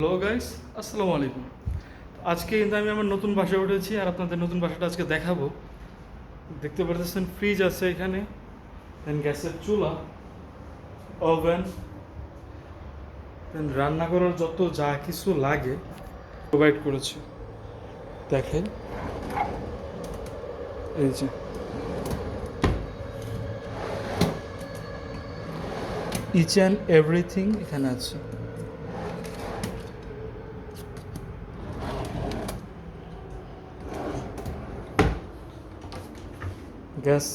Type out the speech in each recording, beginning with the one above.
Hello guys আসসালামু আলাইকুম আজকে কিন্তু আমি আমার নতুন বাসায় উঠেছি আর আপনাদের নতুন বাসাটা আজকে দেখাবো। দেখতে পারতেছেন ফ্রিজ আছে এখানে। দেন গ্যাসের চুলা ওভেন দেন রান্না করার যত যা কিছু লাগে প্রোভাইড করেছে। দেখেন। এই যে। ইচ অ্যান্ড এভরিথিং এখানে আছে। গ্যাস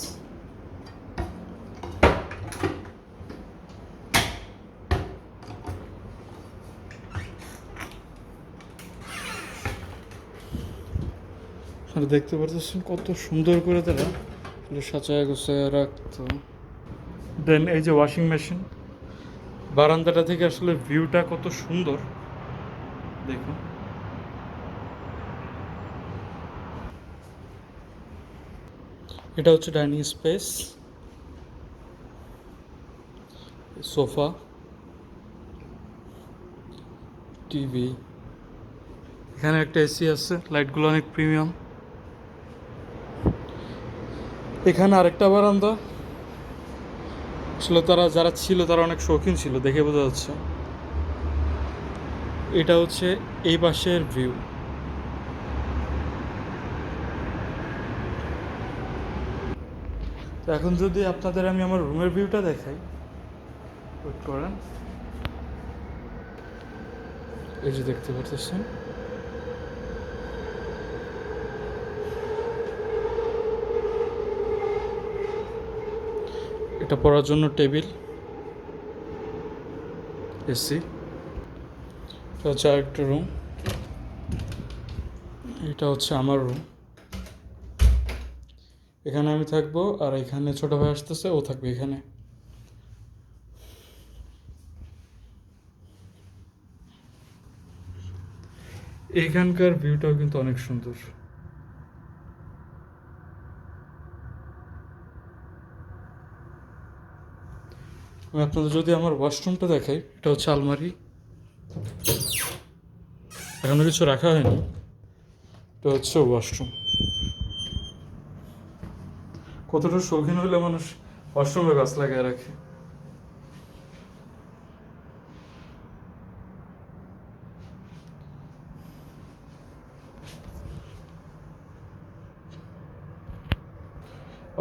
আর দেখতে পারতেছেন কত সুন্দর করে তারা সাজায় গোছায় রাখতো। দেন এই যে ওয়াশিং মেশিন বারান্দাটা থেকে আসলে ভিউটা কত সুন্দর। দেখুন। এটা হচ্ছে ডাইনিং স্পেস। সোফা। টিভি। এখানে একটা এসি আছে, লাইটগুলো অনেক প্রিমিয়াম। এখানে আরেকটা বারান্দা। আসলে তারা যারা ছিল, তারা অনেক শৌখিন ছিল, দেখে বোঝা যাচ্ছে। এটা হচ্ছে এই পাশের ভিউ। তো এখন যদি আপনাদের আমি আমার রুমের ভিউটা দেখাই ওয়েট করেন। এই যে দেখতে পাচ্ছেন এটা পড়ার জন্য টেবিল, এসি। এটা হচ্ছে আরেকটা রুম এটা হচ্ছে আমার রুম এখানে আমি থাকব, আর এখানে ছোট ভাই আসতেছে, ও থাকবে এখানে। এখানকার ভিউটাও কিন্তু অনেক সুন্দর। আমি আপনাদের যদি আমার ওয়াশরুমটা দেখাই, এটা হচ্ছে আলমারি। এখনও কিছু রাখা হয়নি, এটা হচ্ছে ওয়াশরুম কতটা শৌখিন হলে মানুষ ওয়াশরুমে গাছ লাগিয়ে রাখে।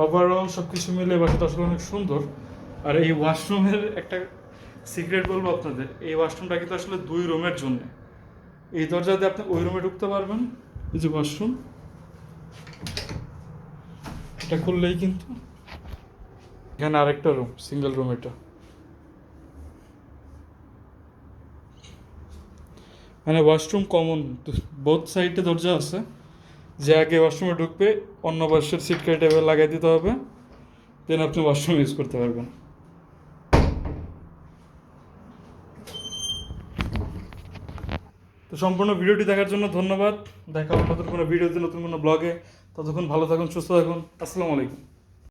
ওভারঅল সব কিছু মিলে বাসাটা আসলে অনেক সুন্দর। আর এই ওয়াশরুমের একটা সিক্রেট বলব আপনাদের, এই ওয়াশরুমটা কিন্তু আসলে দুই রুমের জন্য। এই দরজা দিয়ে আপনি ওই রুমে ঢুকতে পারবেন, এই যে ওয়াশরুম এটা খুললেই কিন্তু। এখানে আরেকটা রুম সিঙ্গেল রুম এটা। মানে ওয়াশরুম কমন বোথ সাইডে দরজা আছে। যে আগে ওয়াশরুমে ঢুকবে, অন্য পাশের সিট কেটে লাগাই দিতে হবে। দেন আপনি ওয়াশরুম ইউজ করতে পারবেন। সম্পূর্ণ ভিডিওটি দেখার জন্য ধন্যবাদ। দেখা হবে নতুন কোনো ভিডিওতে, নতুন কোনো ব্লগে। ততক্ষণ ভালো থাকুন, সুস্থ থাকুন। আসসালামু আলাইকুম।